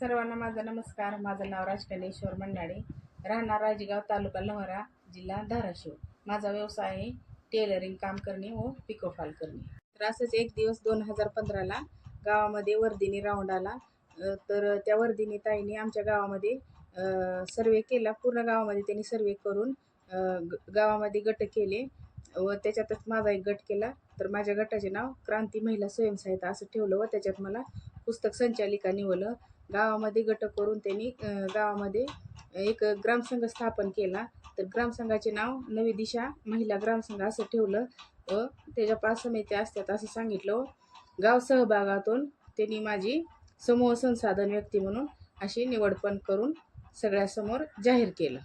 सर्वांना माझा नमस्कार. माझं नाव राजकनेश्वर मंडाळे. राहणार राजगाव तालुका लोहरा जिल्हा धाराशिव. माझा व्यवसाय आहे टेलरिंग काम करणे व पिकोफाल करणे. तर असंच एक दिवस दोन हजार पंधराला गावामध्ये वर्धिनी राऊंड आला. तर त्या वर्धिनी ताईने आमच्या गावामध्ये सर्वे केला. पूर्ण गावामध्ये त्यांनी सर्वे करून ग- गावामध्ये गट केले व त्याच्यातच माझा एक गट केला. तर माझ्या गटाचे नाव क्रांती महिला स्वयंसहायता असं ठेवलं व त्याच्यात मला पुस्तक संचालिका निवलं गावामध्ये गट करून त्यांनी गावामध्ये एक ग्रामसंघ स्थापन केला. तर ग्रामसंघाचे नाव नवी दिशा महिला ग्रामसंघ असं ठेवलं. व त्याच्या पाच समित्या असतात असं सांगितलं. गाव सहभागातून त्यांनी माझी समूह संसाधन व्यक्ती म्हणून अशी निवडपण करून सगळ्यासमोर जाहीर केलं.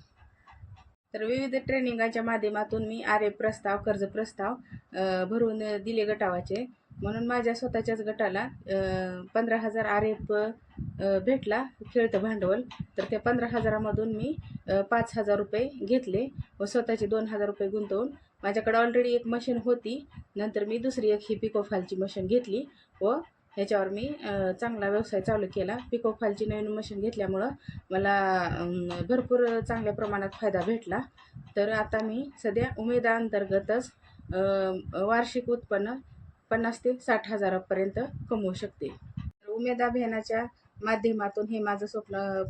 तर विविध ट्रेनिंगाच्या माध्यमातून मी आरे प्रस्ताव कर्ज प्रस्ताव भरून दिले गटावाचे. म्हणून माझ्या स्वतःच्याच गटाला पंधरा हजार आर एफ भेटला खेळतं भांडवल. तर त्या पंधरा हजारामधून मी पाच हजार रुपये घेतले व स्वतःचे दोन हजार रुपये गुंतवून माझ्याकडे ऑलरेडी एक मशीन होती. नंतर मी दुसरी एक ही पिकोफालची मशीन घेतली व ह्याच्यावर मी चांगला व्यवसाय चालू केला. पिकोफालची नवीन मशीन घेतल्यामुळं मला भरपूर चांगल्या प्रमाणात फायदा भेटला. तर आता मी सध्या उमेदा अंतर्गतच वार्षिक उत्पन्न पन्नास ते साठ हजारापर्यंत कमवू शकते. तर उमेद अभियानाच्या माध्यमातून हे माझं स्वप्न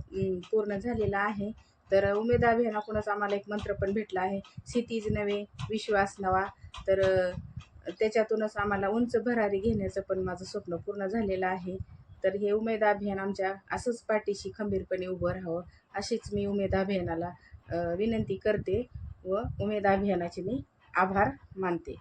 पूर्ण झालेलं आहे. तर उमेद अभियानाकडूनच आम्हाला एक मंत्र पण भेटला आहे. क्षितिज नवे विश्वास नवा. तर त्याच्यातूनच आम्हाला उंच भरारी घेण्याचं पण माझं स्वप्न पूर्ण झालेलं आहे. तर हे उमेद अभियान आमच्या असंच पाठीशी खंबीरपणे उभं राहावं अशीच मी उमेद अभियानाला विनंती करते व उमेद अभियानाचे मी आभार मानते.